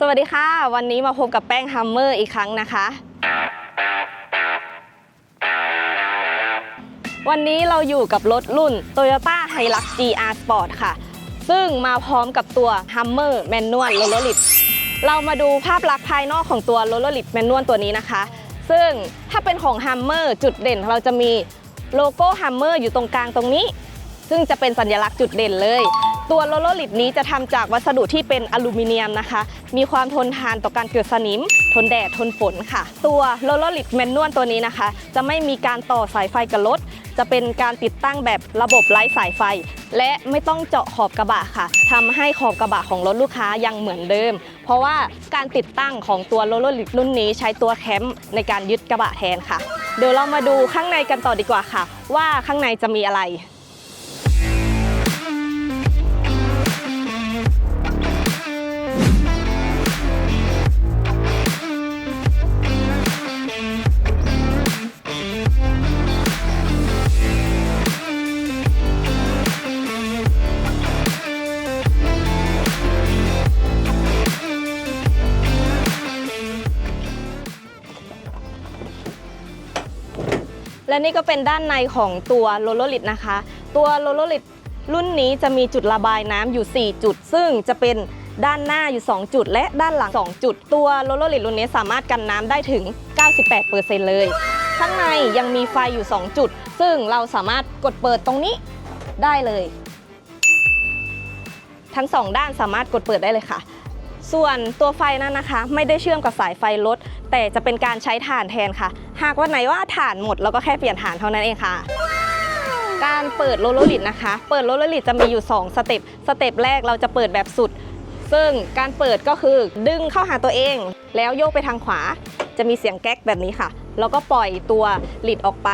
สวัสดีค่ะ วันนี้มาพบกับแป้งฮัมเมอร์อีกครั้งนะคะ วันนี้เราอยู่กับรถรุ่น Toyota Hilux GR Sport ค่ะ ซึ่งมาพร้อมกับตัว Hummer Manual r o l l e r l i t เรามาดูภาพลักษณ์ภายนอกของตัว r o l l e r l i t Manual ตัวนี้นะคะ ซึ่งถ้าเป็นของ Hummer จุดเด่นเราจะมีโลโก้ Hummer อยู่ตรงกลางตรงนี้ ซึ่งจะเป็นสัญลักษณ์จุดเด่นเลย ตัวโลโลลิดนี้จะทำจากวัสดุที่เป็นอลูมิเนียมนะคะ มีความทนทานต่อการเกิดสนิม ทนแดด ทนฝนค่ะ ตัวโลโลลิดแมนนวลตัวนี้นะคะ จะไม่มีการต่อสายไฟกับรถ จะเป็นการติดตั้งแบบระบบไร้สายไฟ และไม่ต้องเจาะขอบกระบะค่ะทำให้ขอบกระบะของรถลูกค้ายังเหมือนเดิม เพราะว่าการติดตั้งของตัวโลโลลิดรุ่นนี้ใช้ตัวแคมป์ในการยึดกระบะแทนค่ะ เดี๋ยวเรามาดูข้างในกันต่อดีกว่าค่ะ ว่าข้างในจะมีอะไร และนี่ก็เป็นด้านในของตัวโลโลลิดนะคะ ตัวโลโลลิดรุ่นนี้จะมีจุดระบายน้ำอยู่ 4 จุด ซึ่งจะเป็นด้านหน้าอยู่ 2 จุด และด้านหลัง 2 จุด ตัวโลโลลิดรุ่นนี้สามารถกันน้ำได้ถึง 98%เลย ข้างในยังมีไฟอยู่ 2 จุด ซึ่งเราสามารถกดเปิดตรงนี้ได้เลย ทั้ง 2 ด้านสามารถกดเปิดได้เลยค่ะ ส่วนตัวไฟนั้นนะคะ ไม่ได้เชื่อมกับสายไฟรถ แต่จะเป็นการใช้ถ่านแทนค่ะ หากวันไหนว่าถ่านหมดเราก็แค่เปลี่ยนถ่านเท่านั้นเองค่ะ การเปิดโลโลลิดนะคะ เปิดโลโลลิดจะมีอยู่ 2 สเต็ป สเต็ปแรกเราจะเปิดแบบสุด ซึ่งการเปิดก็คือดึงเข้าหาตัวเอง แล้วโยกไปทางขวา จะมีเสียงแก๊กแบบนี้ค่ะ แล้วก็ปล่อยตัวลิดออกไป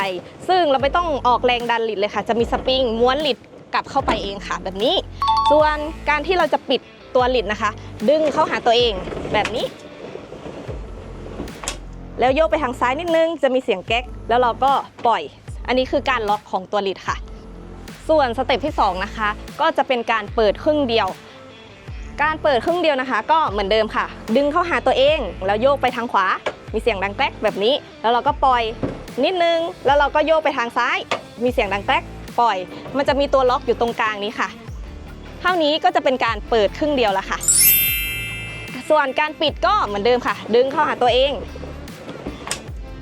ซึ่งเราไม่ต้องออกแรงดันลิดเลยค่ะ จะมีสปริงม้วนลิดกลับเข้าไปเองค่ะแบบนี้ ส่วนการที่เราจะปิดตัวลิดนะคะ ดึงเข้าหาตัวเองแบบนี้ แล้วโยกไปทางซ้ายนิดนึงจะมีเสียงแก๊ก แล้วเราก็ปล่อย อันนี้คือการล็อกของตัวลิดค่ะ ส่วนสเต็ปที่ 2 นะคะ ก็จะเป็นการเปิดครึ่งเดียว การเปิดครึ่งเดียวนะคะ ก็เหมือนเดิมค่ะ ดึงเข้าหาตัวเอง แล้วโยกไปทางขวา มีเสียงดังแก๊กแบบนี้ แล้วเราก็ปล่อยนิดนึง แล้วเราก็โยกไปทางซ้าย มีเสียงดังแก๊กปล่อย มันจะมีตัวล็อกอยู่ตรงกลางนี้ค่ะ เท่านี้ก็จะเป็นการเปิดครึ่งเดียวแล้วค่ะ ส่วนการปิดก็เหมือนเดิมค่ะ ดึงเข้าหาตัวเอง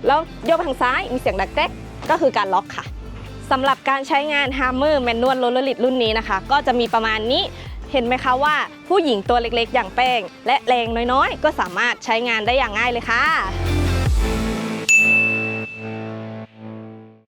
แล้วโยกไปทางซ้ายมีเสียงดังแก๊กก็คือการล็อกค่ะสำหรับการใช้งาน Hammer Manual Roller Lid รุ่นนี้นะคะ ก็จะมีประมาณนี้เห็นไหมคะว่าผู้หญิงตัวเล็กๆ อย่างแป้ง และแรงน้อยๆ ก็สามารถใช้งานได้อย่างง่ายเลยค่ะ